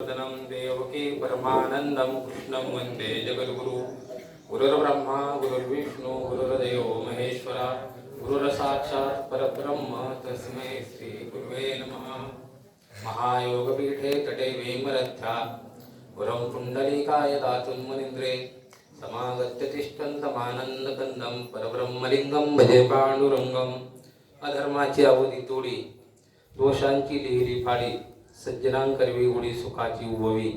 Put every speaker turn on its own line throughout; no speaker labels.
देवकी परमानन्दं कृष्णं वन्दे जगद्गुरु। गुरुर्ब्रह्मा गुरुर्विष्णु गुरुर्देवो महेश्वरा गुरुरसाक्षात् परब्रह्म तस्मै श्रीगुरुवे नमः। महायोगपीठे तटे वेमरथ्या गुरं पुण्डलीकाय दातुन्मनिन्द्रे समागत्य तिष्ठन्तमानन्दकन्दं परब्रह्मलिङ्गं भजे पाण्डुरङ्गम् अधर्माची अवधी तोडी दोषांची लिहिली फाडी। सज्जनांकरवी उडी सुखाची उभवी.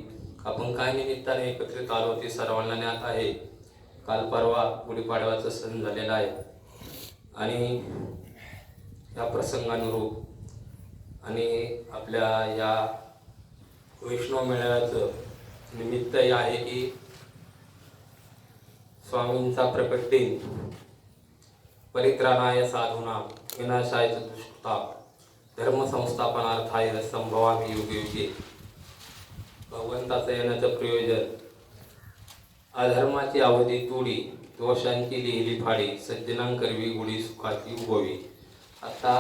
आपण काय निमित्ताने एकत्रित आलो ते सर्वांना ज्ञात आहे. काल परवा गुढीपाडव्याचा सण झालेला आहे. आणि या प्रसंगानुरूप आणि आपल्या या वैष्णव मेळाव्याचं निमित्त हे आहे की स्वामींचा प्रकट दिन परित्राणाय साधुना विनाशाय दुष्टताप धर्म संस्थापनार्थाय संभवामी युगे युगे भगवंताचं येण्याचं प्रयोजन। अधर्माची अवधी तोडी दोषांची लिहिली फाडी सज्जनांकरवी गुढी सुखाची उभवी। आता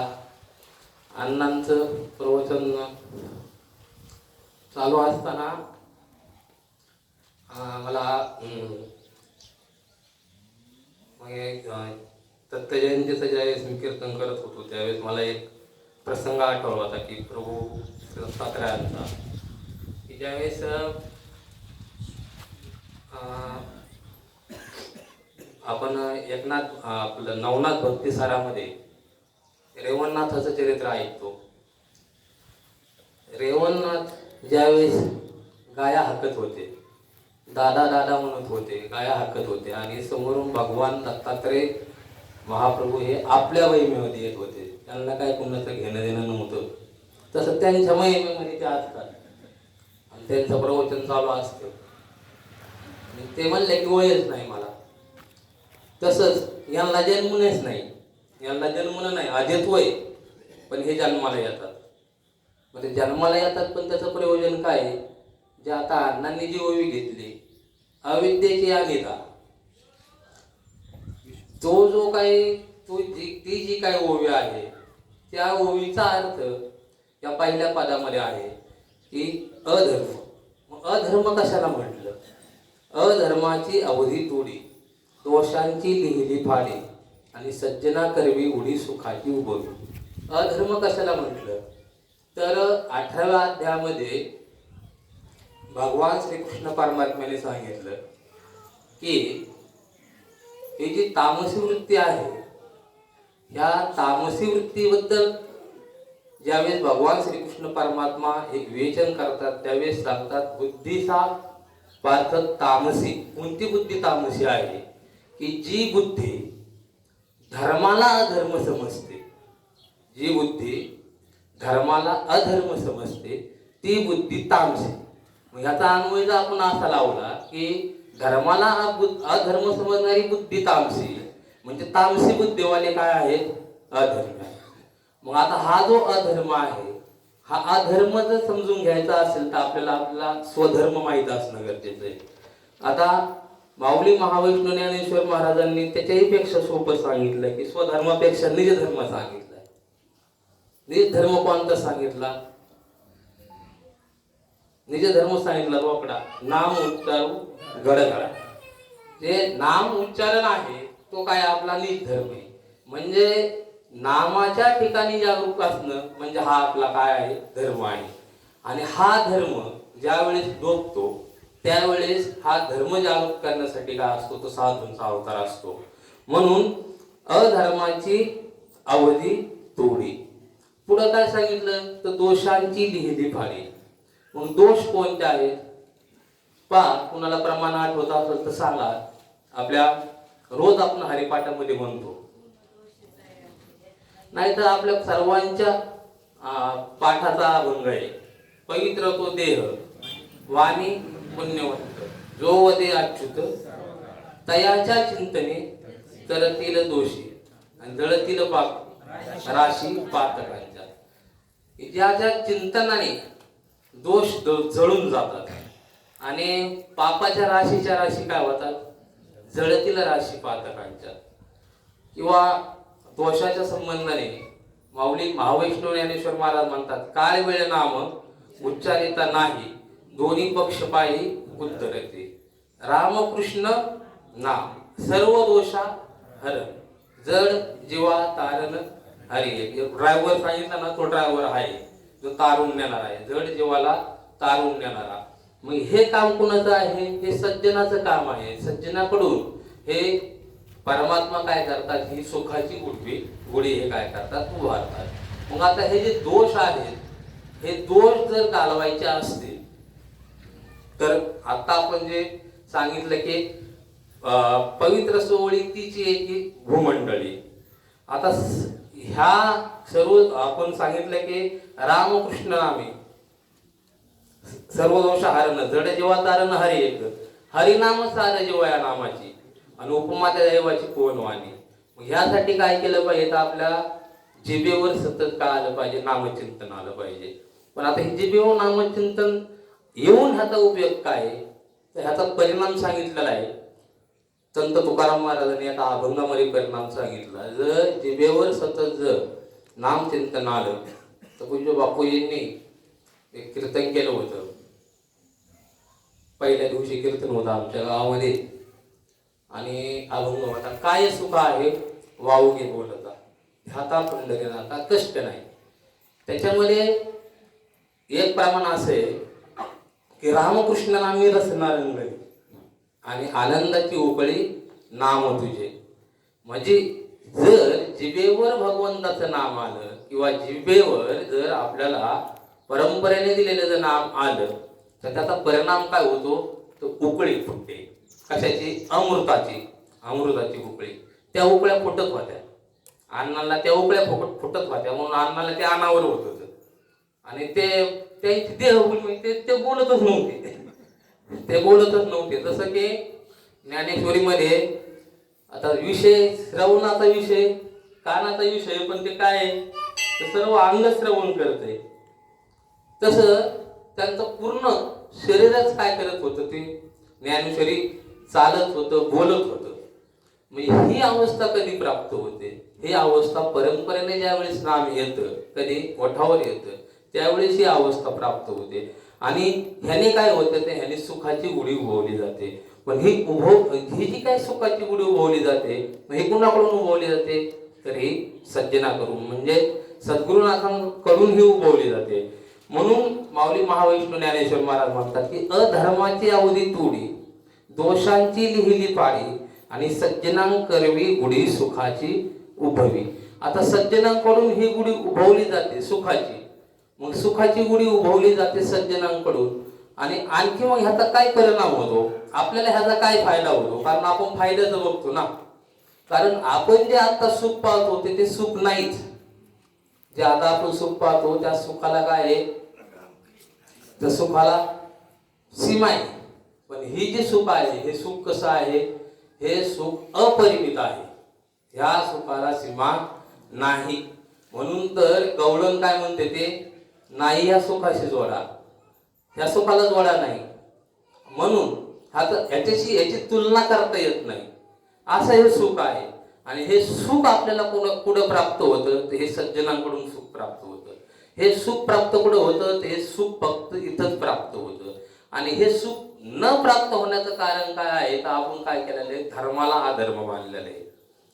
अण्णांचं प्रवचन चालू असताना मला मग एक दत्तजयंतीचं ज्यावेळेस मी कीर्तन करत होतो त्यावेळेस मला एक प्रसंग आठवला होता की प्रभू दत्तात्रयांचा की ज्यावेळेस अं, आपण एकनाथ आपलं नवनाथ भक्तिसारामध्ये रेवणनाथाचं चरित्र ऐकतो. रेवणनाथ ज्यावेळेस गाया हाकत होते दादा दादा म्हणत होते गाया हाकत होते आणि समोरून भगवान दत्तात्रय महाप्रभू हे आपल्या वहिमेमध्ये येत होते. त्यांना काय कुणाचं घेणं देणं नव्हतं. तसं त्यांच्या महिमेमध्ये ते असतात. आणि त्यांचं प्रवचन चालू असतं. आणि ते म्हणले की वयच नाही मला. तसंच यांना जन्मनेच नाही. यांना जन्मणं नाही आधीच वय. पण हे जन्माला येतात. मग ते जन्माला येतात पण त्याचं प्रयोजन काय आहे? जे आता अण्णांनी जी ओवी घेतली अविद्येची अनिता तो जो काही तो जी ती जी काही ओवी आहे त्या ओळीचा अर्थ या पहिल्या पदामध्ये आहे की अधर्म. मग अधर्म कशाला म्हटलं? अधर्माची अवधी तोडी दोषांची लिहिली फाडी आणि सज्जना करवी उडी सुखाची उभवी. अधर्म कशाला म्हटलं? तर अठराव्या अध्यायामध्ये भगवान श्रीकृष्ण परमात्म्याने सांगितलं की ही जी तामसी वृत्ती आहे या तामसी वृत्तीबद्दल ज्यावेळेस भगवान श्रीकृष्ण परमात्मा हे विवेचन करतात त्यावेळेस सांगतात बुद्धीचा पार्थ तामसी. कोणती बुद्धी तामसी आहे? की जी बुद्धी धर्माला अधर्म समजते. जी बुद्धी धर्माला अधर्म समजते ती बुद्धी तामसी. मग ह्याचा अन्वय जर आपण असा लावला की धर्माला अधर्म समजणारी बुद्धी तामसी म्हणजे तामसीभूत देवाने काय आहेत अधर्म मग आता हा जो अधर्म आहे हा अधर्म जर समजून घ्यायचा असेल तर आपल्याला आपला स्वधर्म माहीत असणं गरजेचं आहे. आता माऊली महावैष्णव ज्ञानेश्वर महाराजांनी त्याच्याही पेक्षा सोपं सांगितलं की स्वधर्मापेक्षा निज धर्म सांगितलाय. निज धर्म कोणता सांगितला? निज धर्म सांगितला रोकडा नाम उच्चारू गडगडा. जे नाम उच्चारण आहे तो काय आपला निज धर्म आहे. म्हणजे नामाच्या ठिकाणी जागरूक असणं म्हणजे हा आपला काय आहे? धर्म आहे. आणि हा धर्म ज्यावेळेस डोबतो त्यावेळेस हा धर्म जागरूक करण्यासाठी काय असतो? तो साधूंचा अवतार असतो. म्हणून अधर्माची अवधी तोडी. पुढं काय सांगितलं? तर दोषांची लिहिली फाडी. मग दोष कोणते आहेत? पा कुणाला प्रमाण आठवत असेल तर सांगा. आपल्या रोज आपण हरिपाठामध्ये म्हणतो नाहीतर आपल्या सर्वांच्या पाठाचा भंग आहे. पवित्र तो देह वाणी पुण्यवंत जो वदे अच्युत तयाच्या चिंतने तरतील दोषी आणि जळतील पाप राशी पातकांच्या. ज्या ज्या चिंतनाने दोष जळून जातात आणि पापाच्या राशीच्या राशी काय होतात? जळतील राशी पातकांच्या. किंवा दोषाच्या संबंधाने माऊली महावैष्णव ज्ञानेश्वर महाराज म्हणतात काय वेळ नाम उच्चारिता नाही दोन्ही पक्ष पायी उत्तर येते रामकृष्ण नाम सर्व दोषा हर जड जीवा तारण हरी. ड्रायव्हर सांगितला ना तो ड्रायव्हर आहे जो तारून नेणारा आहे जड जीवाला तारून नेणारा मग हे काम कुणाचं आहे? हे सज्जनाचं काम आहे. सज्जनाकडून हे परमात्मा काय करतात? ही सुखाची गुडवी गुढी हे काय करतात? उभारतात. मग आता हे जे दोष आहेत हे दोष जर घालवायचे असतील तर आता आपण जे सांगितलं की पवित्र सोहळी तिची एक भूमंडळी. आता ह्या सर्व आपण सांगितलं की रामकृष्ण आम्ही सर्व दोष हरण जड जीवा तारण हरी एक. हरिनाम सार जेव्हा या नामाची. आणि उपमा त्या दैवाची कोण वाणी मग ह्यासाठी काय केलं पाहिजे? तर आपल्या जिबेवर सतत काय आलं पाहिजे? नामचिंतन आलं पाहिजे. पण आता हे जिबेवर नामचिंतन येऊन ह्याचा उपयोग काय? आहे? तर ह्याचा परिणाम सांगितलेला आहे. संत तुकाराम महाराजांनी एका अभंगामध्ये परिणाम सांगितला. जर जिबेवर सतत जर नामचिंतन आलं तर पूज्य बापूजींनी एक कीर्तन केलं होतं. पहिल्या दिवशी कीर्तन होतं आमच्या गावामध्ये. आणि अभंग होता काय सुख आहे? वाऊगे बोलता ध्याता पंढरीनाथा कष्ट नाही. त्याच्यामध्ये एक प्रमाण असं आहे की रामकृष्ण नामी रसना रंगली आणि आनंदाची उकळी नाम तुझे. म्हणजे जर जिभेवर भगवंताचं नाम आलं किंवा जिभेवर जर आपल्याला परंपरेने दिलेलं जर नाम आलं तर त्याचा परिणाम काय होतो? तर उकळी फुटते. कशाची? अमृताची. अमृताची उकळी. त्या उकळ्या फुटत होत्या. अन्नाला त्या उकळ्या फुकट फुटत होत्या. म्हणून अन्नाला ते अनावर होत होतं. आणि ते त्यांची देहभूमी म्हणजे ते ते बोलतच नव्हते. ते बोलतच नव्हते. जसं की ज्ञानेश्वरीमध्ये आता विषय श्रवणाचा विषय कानाचा विषय पण ते काय आहे? सर्व अंग श्रवण करते तसं त्यांचं पूर्ण शरीरच काय करत होतं ते? ज्ञानेश्वरी चालत होतं बोलत होतं. म्हणजे ही अवस्था कधी प्राप्त होते? ही अवस्था परंपरेने ज्यावेळेस नाम येतं कधी ओठावर येतं त्यावेळेस ही अवस्था प्राप्त होते. आणि ह्याने काय होतं ते ह्याने सुखाची गुढी उभवली जाते. पण ही उभव ही जी काय सुखाची गुढी उभवली जाते मग कुणाकडून उभवली जाते? तर ही सज्जनाकडून म्हणजे सद्गुरुनाथांकडून ही उभवली जाते. म्हणून माऊली महावैष्णव ज्ञानेश्वर महाराज म्हणतात की अधर्माची अवधी तुडी दोषांची लिहिली पाळी आणि सज्जनांकरवी गुढी सुखाची उभवी. आता सज्जनांकडून ही गुढी उभवली जाते सुखाची. मग सुखाची गुढी उभवली जाते सज्जनांकडून. आणि आणखी मग ह्याचा काय परिणाम होतो? आपल्याला ह्याचा काय फायदा होतो? कारण आपण फायद्याचं बघतो ना. कारण आपण जे आता सुख पाहतो ते ते सुख नाहीच. जे आता आपण सुख पाहतो त्या सुखाला काय आहे? त्या सुखाला सीमा आहे. पण ही जे सुख आहे हे सुख कसं आहे? हे सुख अपरिमित आहे. ह्या सुखाला सीमा नाही. म्हणून तर गवळण काय म्हणते ते? नाही ह्या सुखाशी जोडा. ह्या सुखाला जोडा नाही. म्हणून हा तर ह्याच्याशी याची तुलना करता येत नाही. असं हे सुख आहे. आणि हे सुख आपल्याला कुठं कुठं प्राप्त होतं? तर हे सज्जनांकडून सुख प्राप्त होतं. हे सुख प्राप्त कुठं होतं? ते हे सुख फक्त इथंच प्राप्त होतं. आणि हे सुख न प्राप्त होण्याचं कारण काय आहे? तर आपण काय केलेलं आहे? धर्माला हा धर्म मानलेला आहे.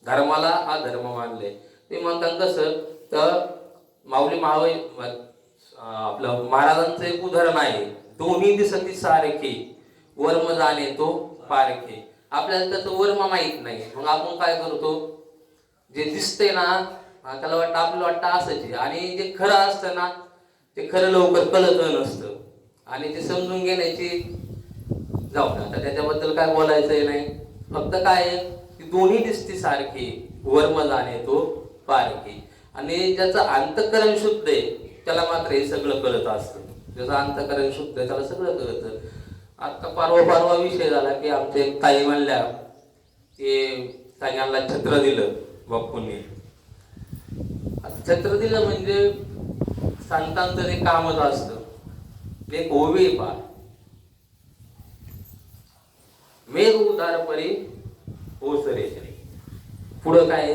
धर्माला हा धर्म मानले. ते म्हणतात कसं? तर माऊली मावळी आपलं महाराजांचं एक उदाहरण आहे. दोन्ही दिसती सारखे. वर्म जाणे तो पारखे. आपल्याला त्याचं वर्म माहीत नाही. मग आपण काय करतो? जे दिसते ना त्याला वाटतं आपल्याला वाटतं असंच आणि जे खरं असतं ना ते खरं लवकर कळत नसतं. आणि ते समजून घेण्याची जाऊ ना आता त्याच्याबद्दल काय बोलायचंय नाही. फक्त काय आहे की दोन्ही दिसती सारखी वर्म जाणे तो पारखी. आणि ज्याचं अंतकरण शुद्ध आहे त्याला मात्र हे सगळं कळत असतं. ज्याचं अंतकरण शुद्ध आहे त्याला सगळं कळतं. आता परवा परवा विषय झाला की आमच्या एक ताई म्हणल्या की ताईंना छत्र दिलं बाप्पूंनी. आता छत्र दिलं म्हणजे संतांचं ते कामच असतं. ते ओवे पा मेघ उदार परी ओसरे पुढं काय?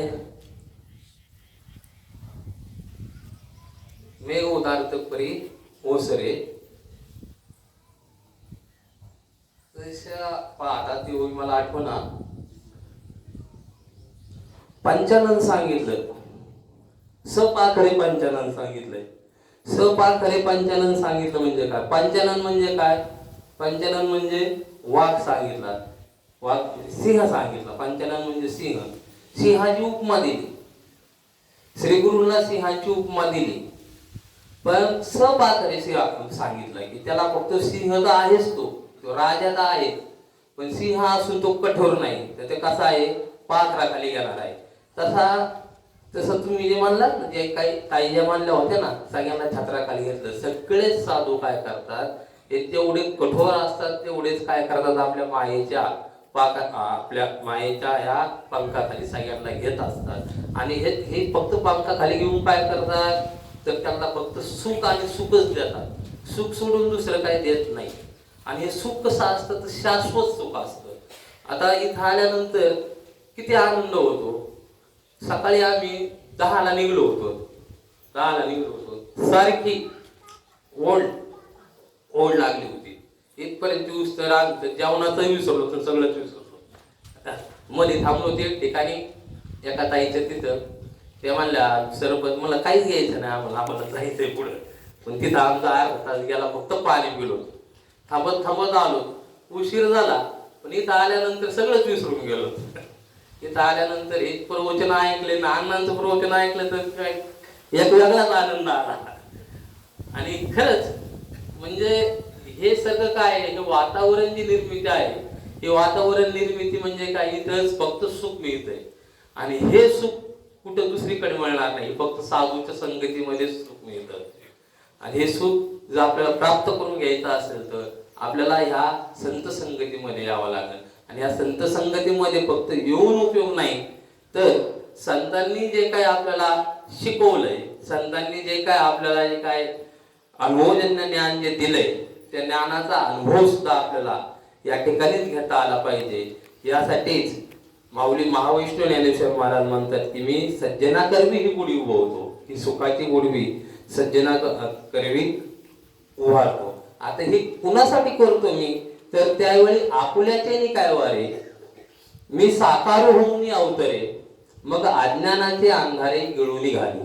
मेघ उदार परी ओसरे. तशा आता ती मला आठवणार. पंचानन सांगितलं. सपाखरे पंचानन सांगितलंय. सपाखरे पंचानन सांगितलं म्हणजे काय? पंचानन म्हणजे काय? पंचानन म्हणजे वाघ सांगितला. वाघ म्हणजे सिंह सांगितला. पंचानन म्हणजे सिंह. सिंहाची उपमा दिली. श्री गुरुंना सिंहाची उपमा दिली. पण सपाखरे सिंह सांगितलं की त्याला फक्त सिंह तर आहेच तो. तो राजा तर आहे. पण सिंह असून तो कठोर नाही. तर ते कसा आहे? पाखराखाली गेणार आहे. तसा तसं तुम्ही जे म्हणलात ना जे काही ताई ज्या मानल्या होत्या ना सगळ्यांना छत्राखाली घेतलं. सगळेच साधू काय करतात? हे तेवढे कठोर असतात तेवढेच काय करतात? आपल्या मायेच्या पाका आपल्या मायेच्या ह्या पंखाखाली सगळ्यांना घेत असतात. आणि हे हे फक्त पंखाखाली घेऊन काय करतात? तर त्यांना फक्त सुख आणि सुखच देतात. सुख सोडून दुसरं काही देत नाही. आणि हे सुख कसं असतं? तर शाश्वत सुख असतं. आता इथं आल्यानंतर किती आनंद होतो? सकाळी आम्ही दहाला निघलो होतो. दहाला निघलो होतो. सारखी ओढ ओढ लागली होती. इथपर्यंत ऊस तर आग तर जेवणाचं विसरलो तर सगळंच विसरलो मध्ये थांबलो ते ठिकाणी एका ताईच्या तिथं. ते म्हणल्या सरपंच मला काहीच घ्यायचं नाही आम्हाला आम्हाला जायचंय पुढं. पण तिथं आमचा अर्धा तास गेला फक्त पाणी पिलो. थांबत थांबत आलो. उशीर झाला पण इथं आल्यानंतर सगळंच विसरून गेलो. इथं आल्यानंतर हे प्रवचन ऐकले ना अण्णांचं प्रवचन ऐकलं तर काय? एक वेगळाच आनंद आला. आणि खरंच म्हणजे हे सगळं काय आहे? हे वातावरण जी निर्मिती आहे हे वातावरण निर्मिती म्हणजे काय? इथंच फक्त सुख मिळतंय. आणि हे सुख कुठं दुसरीकडे मिळणार नाही. फक्त साधूच्या संगतीमध्ये सुख मिळतं. आणि हे सुख जर आपल्याला प्राप्त करून घ्यायचं असेल तर आपल्याला ह्या संत संगतीमध्ये यावं लागेल. आणि या संत संगतीमध्ये फक्त येऊन उपयोग नाही तर संतांनी जे काय आपल्याला शिकवलंय संतांनी जे काय आपल्याला जे काय अनुभवजन्य ज्ञान जे दिलंय त्या ज्ञानाचा अनुभव सुद्धा आपल्याला या ठिकाणीच घेता आला पाहिजे. यासाठीच माऊली महावैष्णव ज्ञानेश्वर महाराज म्हणतात की मी सज्जना करवी ही गुढी उभवतो ही सुखाची गुढवी सज्जना करवी उभारतो. आता हे कुणासाठी करतो मी? तर त्यावेळी आपुल्याच्याने काय वारे? मी साकार होऊन अवतरे. मग अज्ञानाचे अंधारे गिळून घाली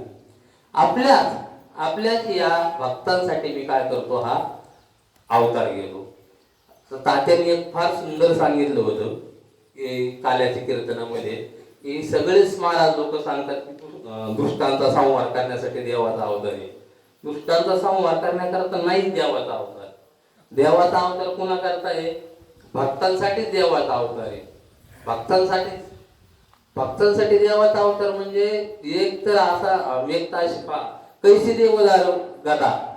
आपल्याच आपल्याच या भक्तांसाठी मी काय करतो हा? अवतार गेलो तर तात्याने एक फार सुंदर सांगितलं होतं की काल्याच्या कीर्तनामध्ये की सगळेच महाराज लोक सांगतात की दृष्टांचा दुष्टांचा संहार करण्यासाठी देवाचा अवतार आहे. दुष्टांचा संहार करण्याकरता नाहीच देवाचा अवतार. देवाचा अवतार कुणा करता आहे भक्तांसाठीच देवाचा अवतार आहे. भक्तांसाठीच भक्तांसाठी देवाचा अवतार म्हणजे एक तर असा व्यक्ता अशी पा कैसी देवदार गदा.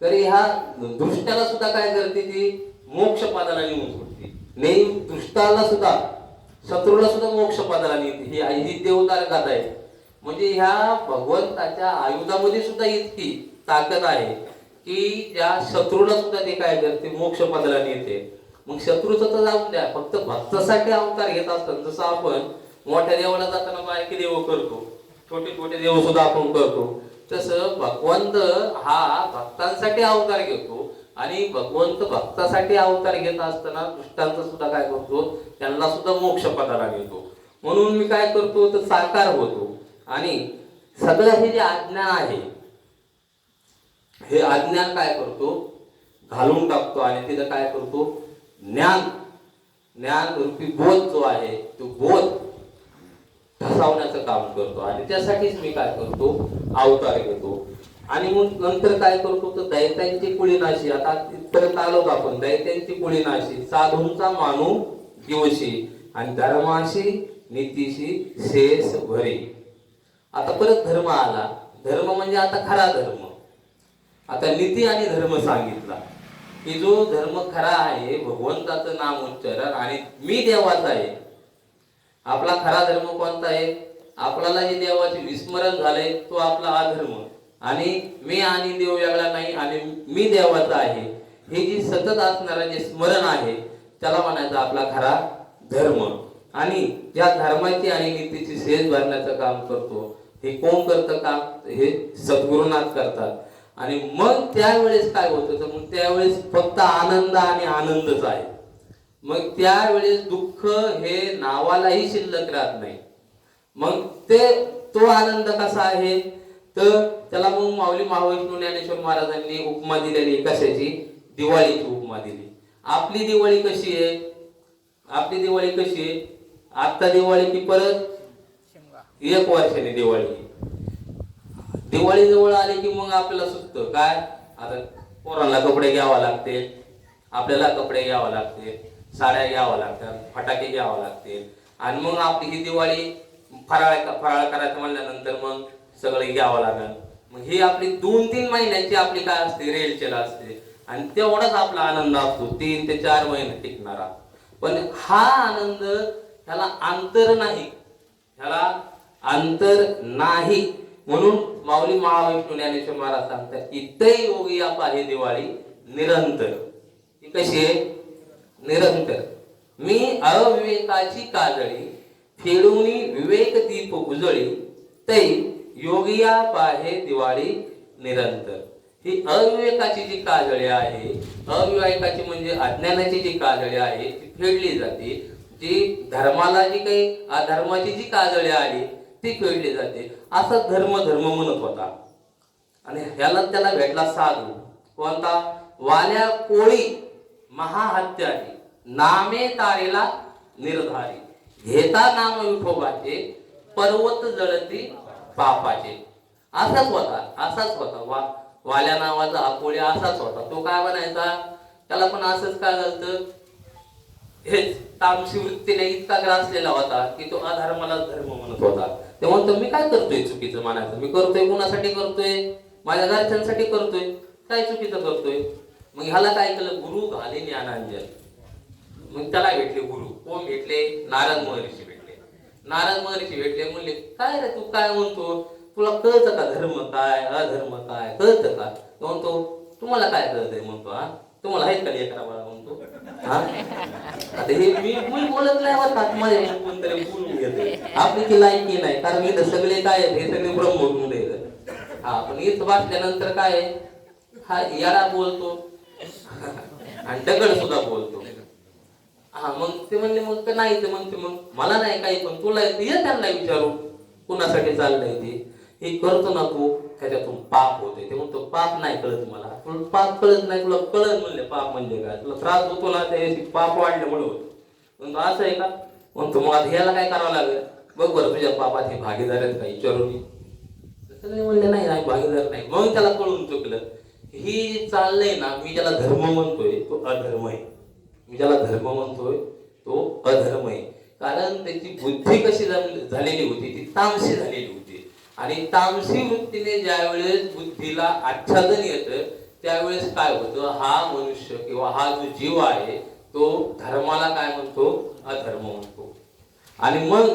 तरी ह्या दृष्ट्याला सुद्धा काय करते ती? मोक्ष पदाला नेऊन सोडते. नेई दृष्टाला सुद्धा शत्रूला सुद्धा मोक्ष पदाला नेते. ही ही देवदार गाथा आहे. म्हणजे ह्या भगवंताच्या आयुधामध्ये सुद्धा इतकी ताकद आहे. की ज्या शत्रूला सुद्धा ते काय करते मोक्ष पदाला नेते मग शत्रूचं तर जाऊन द्या फक्त भक्तासाठी अवतार घेत असतात. जसं आपण मोठ्या देवाला जाताना बारकी देव करतो छोटे छोटे देव सुद्धा आपण करतो. तसं भगवंत हा भक्तांसाठी अवतार घेतो आणि भगवंत भक्तासाठी अवतार घेत असताना दुष्टांचा सुद्धा काय करतो त्यांना सुद्धा मोक्ष पदाला घेतो म्हणून मी काय करतो तर साकार होतो. आणि सगळं हे जे अज्ञान आहे हे अज्ञान काय करतो? घालून टाकतो आणि तिथं काय करतो? ज्ञान. ज्ञान रूपी बोध जो आहे तो बोध ढसावण्याचं काम करतो. आणि त्यासाठीच मी काय करतो? अवतार घेतो. आणि मग नंतर काय करतो? तर दैत्यांची कुळीनाशी. आता इथपर्यंत आलोच आपण दैत्यांची कुळीनाशी. साधूंचा मानू दिवशी आणि धर्माशी नीतीशी शेष भरे. आता परत धर्म आला. धर्म म्हणजे आता खरा धर्म. आता नीती आणि धर्म सांगितला. की जो धर्म खरा आहे भगवंताचं नाम उच्चारण आणि मी देवाचा आहे. आपला खरा धर्म कोणता आहे? आपल्याला जे देवाचे विस्मरण झालंय तो आपला अधर्म. आणि मी आणि देव वेगळा नाही आणि मी देवाचा आहे. हे जी सतत असणारा जे स्मरण आहे त्याला म्हणायचं आपला खरा धर्म. आणि ज्या धर्माची आणि नीतीची सेज भरण्याचं काम करतो हे कोण करतं काम? हे सद्गुरुनाथ करतात. आणि मग त्यावेळेस काय होतं? तर मग त्यावेळेस फक्त आनंद आणि आनंदच आहे. मग त्यावेळेस दुःख हे नावालाही शिल्लक राहत नाही. मग ते तो आनंद कसा आहे? तर त्याला मग माऊली महावैष्णव ज्ञानेश्वर महाराजांनी उपमा दिलेली. कशाची? दिवाळीची उपमा दिली. आपली दिवाळी कशी आहे? आपली दिवाळी कशी आहे? आता दिवाळी की परत? एक वर्षाने दिवाळी. दिवाळी जवळ आली की मग आपल्याला सुचतं. काय? आता पोरांना कपडे घ्यावा लागते. आपल्याला कपडे घ्यावा लागते. साड्या घ्यावा लागतात. फटाके घ्यावा लागते. आणि मग आपली ही दिवाळी फराळ फराळ करायचं म्हणल्यानंतर मग सगळं घ्यावं लागेल. मग ही आपली दोन तीन महिन्याची आपली काय असते? रेलचेल असते. आणि तेवढाच आपला आनंद असतो. तीन ते चार महिने टिकणारा. पण हा आनंद ह्याला अंतर नाही. ह्याला अंतर नाही. म्हणून माऊली महाविष्णू ज्ञानेश्वर महाराज सांगतात की योगिया योगी आपा दिवाळी निरंतर. ही कशी आहे? निरंतर. मी अविवेकाची काजळी फेडूनी विवेक दीप उजळी तै योगिया पाहे दिवाळी निरंतर. ही अविवेकाची जी काजळी आहे अविवेकाची म्हणजे अज्ञानाची जी काजळी आहे ती फेडली जाते. जी धर्माला जी काही अधर्माची जी काजळी आली ती फेडली जाते. असा धर्म धर्म म्हणत होता. आणि ह्याला त्याला भेटला साधू. कोणता वाल्या कोळी महाहत्यारी नामे तारेला निर्धारी. घेता नाम विठोबाचे पर्वत जळती पापाचे असाच होता असाच होता. वा वाल्या नावाचा हा असाच होता. तो काय म्हणायचा? त्याला पण असंच काय झालं हेच तामसी वृत्तीने इतका ग्रासलेला होता की तो अधर्माला धर्म म्हणत होता. ते म्हणतो मी काय करतोय चुकीचं मानायचं मी करतोय कुणासाठी करतोय? माझ्या घरच्यांसाठी करतोय. काय चुकीचं करतोय? मग ह्याला काय केलं गुरु घाले ज्ञानांजन मग त्याला भेटले गुरु. कोण भेटले? नारद महर्षी भेटले. नारद महर्षी भेटले म्हणले काय रे तू काय म्हणतो? तुला कळतं का धर्म काय अधर्म काय? कळतं का? म्हणतो तुम्हाला काय कळतंय? म्हणतो हा? तुम्हाला आहेत का लेकरा बाळा? म्हणतो हा? आता हे मी बोलत नाही बरं कोणतरी बोलून घेते. आपली ती लायकी नाही कारण इथं सगळे काय आहेत हे सगळे ब्रह्म म्हणून आहेत हा पण इथं वाचल्यानंतर काय? हा याला बोलतो. आणि दगड सुद्धा बोलतो. हा मग ते म्हणले मग नाही ते म्हणते मग मला नाही काही पण तुला येतं, ये त्यांना विचारू. कुणासाठी चाललंय ते? हे करतो ना तू. त्याच्यातून पाप होते ते म्हणतो पाप नाही कळत मला. तुला पाप कळत नाही तुला कळत म्हणले पाप म्हणजे काय? तुला त्रास होतो ना त्याची पाप वाढल्यामुळे होतो. म्हणतो असं आहे का? म्हणतो मग आता ह्याला काय करावं लागेल? बघ बरं तुझ्या पापात हे भागीदार आहेत का विचारून ये. सगळे म्हणले नाही नाही भागीदार नाही. मग त्याला कळून चुकलं ही जी चाललंय ना मी ज्याला धर्म म्हणतोय तो अधर्म आहे. मी ज्याला धर्म म्हणतोय तो अधर्म आहे. कारण त्याची बुद्धी कशी झालेली होती ती तामशी झालेली होती. आणि तामसी वृत्तीने ज्यावेळेस बुद्धीला आच्छादन येतं त्यावेळेस काय होतं? हा मनुष्य किंवा हा जो जीव आहे तो धर्माला काय म्हणतो? अधर्म म्हणतो. आणि मग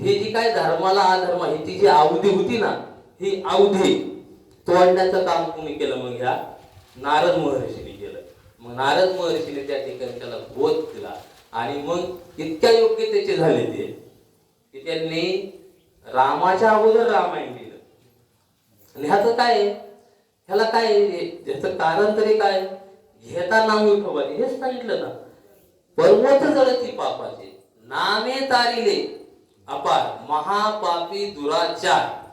हे जी काय धर्माला अधर्म ही ती जी अवधी होती ना ही अवधी तोडण्याचं काम कोणी केलं मग ह्या नारद महर्षीने केलं. मग नारद महर्षीने त्या ठिकाणी त्याला बोध दिला. आणि मग इतक्या योग्य त्याचे झाले ते की त्यांनी रामाच्या अगोदर रामायण लिहिलं. आणि ह्याचं काय ह्याला काय ह्याचं कारण तरी काय? घेता नाम विठोबाने हेच सांगितलं ना. पर्वत जळती पापाचे. नामे तारिले. अपार. महापापी दुराचार.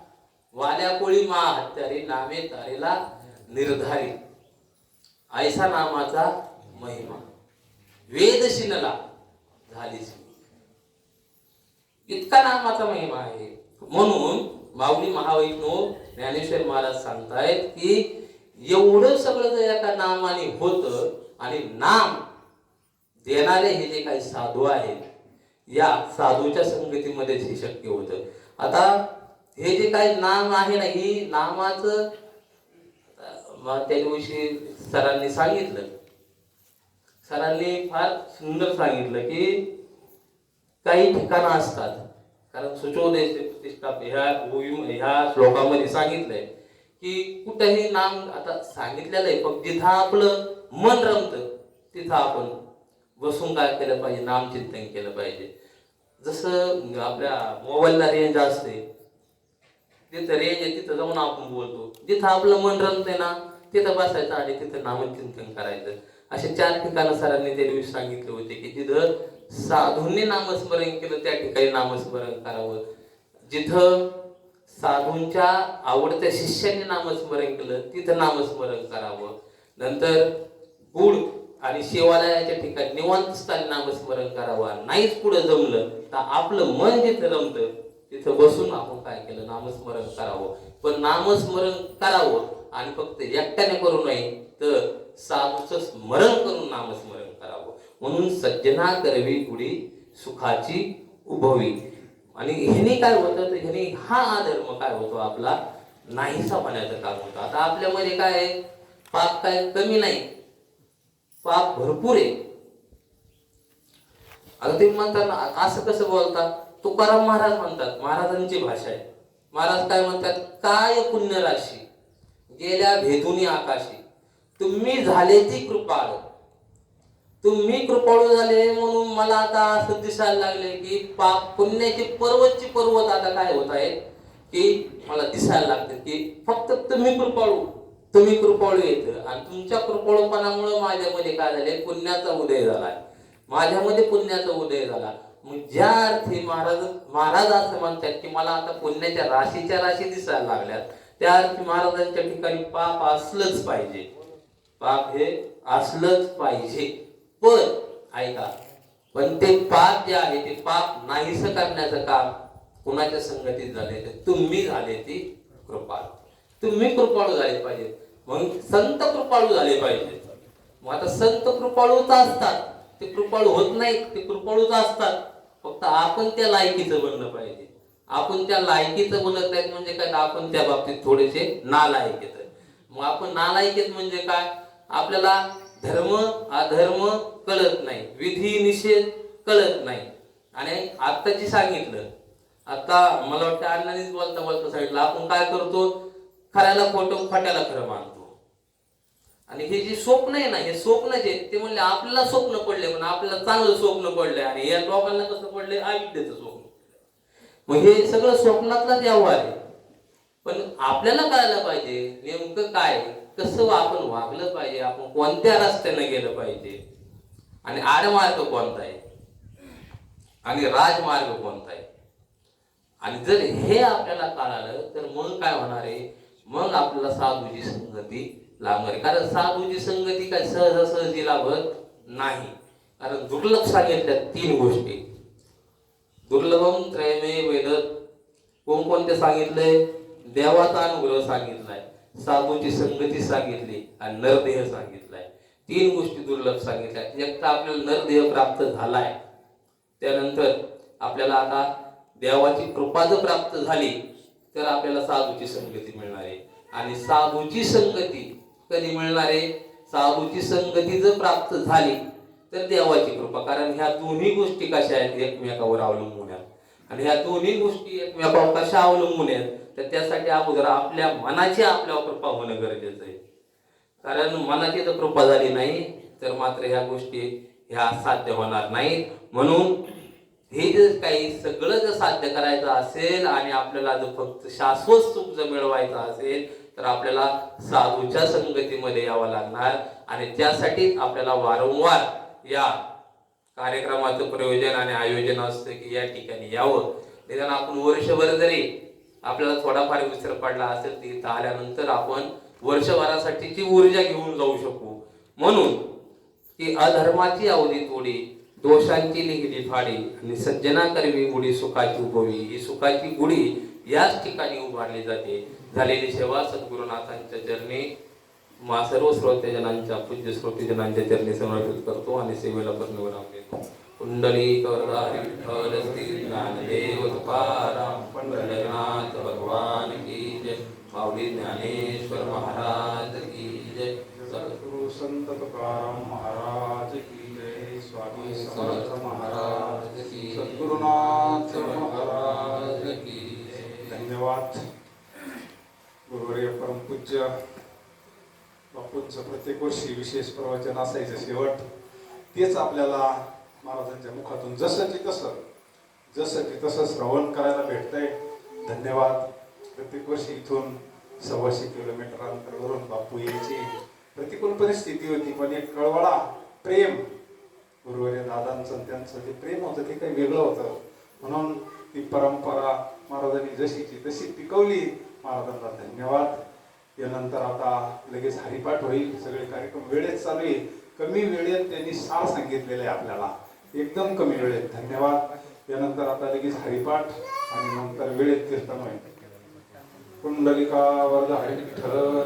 वाल्या कोळी महाहत्यारे. नामे तारेला निर्धारी ऐसा नामाचा महिमा. वेदशिनला झाली इतका नामाचा महिमा आहे. म्हणून माऊली महावैष्णव ज्ञानेश्वर महाराज सांगतायत की एवढं सगळं जर एका नामाने होतं आणि नाम देणारे हे जे काही साधू आहेत या साधूच्या संगतीमध्येच हे शक्य होतं. आता हे जे काही नाम आहे ना ही नामाचं अं, त्या दिवशी सरांनी सांगितलं. सरांनी फार सुंदर सांगितलं की काही ठिकाणं असतात कारण सुचोदय प्रतिष्ठा ह्या ओवी ह्या श्लोकामध्ये सांगितलंय की कुठंही नाम आता सांगितलेलं आहे पण जिथं आपलं मन रमतं तिथं आपण बसून काय केलं पाहिजे नामचिंतन केलं पाहिजे. जसं आपल्या मोबाईलला रेंज असते तिथं रेंज आहे तिथं जाऊन आपण बोलतो. जिथं आपलं मन रमतंय ना तिथं बसायचं आणि तिथं नामचिंतन करायचं. असे चार ठिकाणं सरांनी त्यांनी सांगितले होते की जिथं साधूंनी नामस्मरण केलं त्या ठिकाणी नामस्मरण करावं. जिथं साधूंच्या आवडत्या शिष्यांनी नामस्मरण केलं तिथं नामस्मरण करावं. नंतर गुड आणि शिवालयाच्या ठिकाणी निवांत स्थानी नामस्मरण करावं. नाहीच पुढे जमलं तर आपलं मन जिथं रमतं तिथं बसून आपण काय केलं? नामस्मरण करावं. पण नामस्मरण करावं आणि फक्त एकट्याने करू नये तर साधूचं स्मरण करून नामस्मरण करावं. म्हणून सज्जना करवी गुढी सुखाची उभवी. आणि ह्याने काय होतं? तर ह्याने हा अधर्म काय होतो? आपला नाहीसा होण्याचं काम होतं. आता आपल्यामध्ये काय आहे? पाप काय कमी नाही. पाप भरपूर आहे. आता ते म्हणतात ना असं कसं बोलतात तुकाराम महाराज म्हणतात महाराजांची भाषा आहे. महाराज काय म्हणतात? काय पुण्य राशी गेल्या भेदुनी आकाशी. तुम्ही झाले ती कृपाळू. तुम्ही कृपाळू झाले म्हणून मला आता असं दिसायला लागले की पाप पुण्याचे पर्वतची पर्वत आता काय होत आहे की मला दिसायला लागते की फक्त तुम्ही कृपाळू तुम्ही कृपाळू येत आणि तुमच्या कृपाळूपणामुळे माझ्यामध्ये काय झाले पुण्याचा उदय झालाय. माझ्यामध्ये पुण्याचा उदय झाला. मग ज्या अर्थी महाराज महाराज असं म्हणतात की मला आता पुण्याच्या राशीच्या राशी दिसायला लागल्यात. त्या अर्थी महाराजांच्या ठिकाणी पाप असलंच पाहिजे. पाप हे असलंच पाहिजे. पण ऐका पण ते पाप जे आहे ते पाप नाहीस करण्याचं काम कुणाच्या संगतीत झाले तर तुम्ही झाले ती कृपाळ. तुम्ही कृपाळू झाले पाहिजे. मग संत कृपाळू झाले पाहिजे. मग आता संत कृपाळूच असतात. ते कृपाळू होत नाहीत ते कृपाळूच असतात. फक्त आपण त्या लायकीचं बनलं पाहिजे. आपण त्या लायकीचं बनत नाहीत म्हणजे काय? आपण त्या बाबतीत थोडेसे नालायक येत मग आपण नालायक आहेत म्हणजे काय? आपल्याला धर्म अधर्म कळत नाही. विधी निषेध कळत नाही. आणि आत्ताची सांगितलं. आता मला वाटतं अण्णांनीच बोलता बोलता सांगितलं. आपण काय करतो? खऱ्याला खोटं खोट्याला खरं मानतो. आणि हे जे स्वप्न आहे ना हे स्वप्न जे ते म्हणले आपल्याला स्वप्न पडले पण आपल्याला चांगलं स्वप्न पडलंय. आणि या लोकांना कसं पडलंय? अविद्येचं स्वप्न मग हे सगळं स्वप्नातलाच व्यवहार आहे. पण आपल्याला कळायला पाहिजे नेमकं काय? कसं आपण वागलं पाहिजे? आपण कोणत्या रस्त्याने गेलं पाहिजे? आणि आडमार्ग कोणता आहे? आणि राजमार्ग कोणता आहे? आणि जर हे आपल्याला कळालं तर मग काय होणार आहे? मग आपल्याला साधूची संगती लागणार आहे. कारण साधूची संगती काय सहजासहजी लाभत नाही. कारण दुर्लभ सांगितल्या तीन गोष्टी. दुर्लभम त्रयमे वेद कोण कोणते सांगितलंय देवाचा अनुग्रह सांगितलाय साधूची संगती सांगितली आणि नरदेह सांगितलाय. तीन गोष्टी दुर्लभ सांगितल्या. एक तर आपल्याला नरदेह प्राप्त झालाय त्यानंतर आपल्याला आता देवाची कृपा जर प्राप्त झाली तर आपल्याला साधूची संगती मिळणार. आहे आणि साधूची संगती कधी मिळणार? आहे साधूची संगती जर प्राप्त झाली तर देवाची कृपा. कारण ह्या दोन्ही गोष्टी कशा आहेत एकमेकावर अवलंबून आहेत. आणि ह्या दोन्ही गोष्टी एकमेकावर कशा अवलंबून आहेत तर त्यासाठी अगोदर आपल्या मनाची आपल्यावर कृपा होणं गरजेचं आहे. कारण मनाची जर कृपा झाली नाही तर मात्र ह्या गोष्टी ह्या साध्य होणार नाहीत. म्हणून हे जे काही सगळं जर साध्य करायचं असेल आणि आपल्याला जर फक्त शाश्वत सुख जर मिळवायचं असेल तर आपल्याला साधूच्या संगतीमध्ये यावं लागणार. आणि त्यासाठी आपल्याला वारंवार या कार्यक्रमाचं प्रयोजन आणि आयोजन असतं की या ठिकाणी यावं. निदान आपण वर्षभर जरी आपल्याला थोडाफार विसर पडला असेल ती इथं आल्यानंतर आपण वर्षभरासाठीची ऊर्जा घेऊन जाऊ शकू. म्हणून की अधर्माची अवधी थोडी दोषांची लिहिली फाडी आणि सज्जना करवी गुढी सुखाची उभवी ही सुखाची गुढी याच ठिकाणी उभारली जाते. झालेली सेवा सद्गुरुनाथांच्या चरणी मा सर्व श्रोतेजनांच्या पूज्य श्रोतेजनांच्या चरणी समर्पित करतो आणि सेवेला पूर्णविराम देतो. कुंडली ज्ञानदेव तुकाराम पंढरनाथ भगवान की जय. माऊली ज्ञानेश्वर महाराज की जय. सद्गुरु
गुरु संत तुकाराम महाराज की जय. स्वामी समर्थ महाराज की सद्गुरुनाथ महाराज की जय. धन्यवाद. गुरुवर्य परमपूज्य बापूंचं प्रत्येक वर्षी विशेष प्रवचन असायचं शेवट. तेच आपल्याला महाराजांच्या मुखातून जसं की तसं जसं की तसं श्रवण करायला भेटतंय. धन्यवाद. प्रत्येक वर्षी इथून सव्वाशे किलोमीटर अंतरावरून बापू यायचे. प्रतिकूल परिस्थिती होती पण एक कळवळा प्रेम. गुरुवारी दादांचं त्यांचं जे प्रेम होतं ते काही वेगळं होतं. म्हणून ती परंपरा महाराजांनी जशीची तशी टिकवली. महाराजांना धन्यवाद. यानंतर आता लगेच हरिपाठ होईल सगळे कार्यक्रम वेळेत चालू आहे. कमी वेळेत त्यांनी सार सांगितलेले आहे आपल्याला. एकदम कमी वेळेत. धन्यवाद. यानंतर आता लगेच हरिपाठ आणि नंतर वेळेत कीर्तन होईल. कुंडलिका वर्ग हरी ठर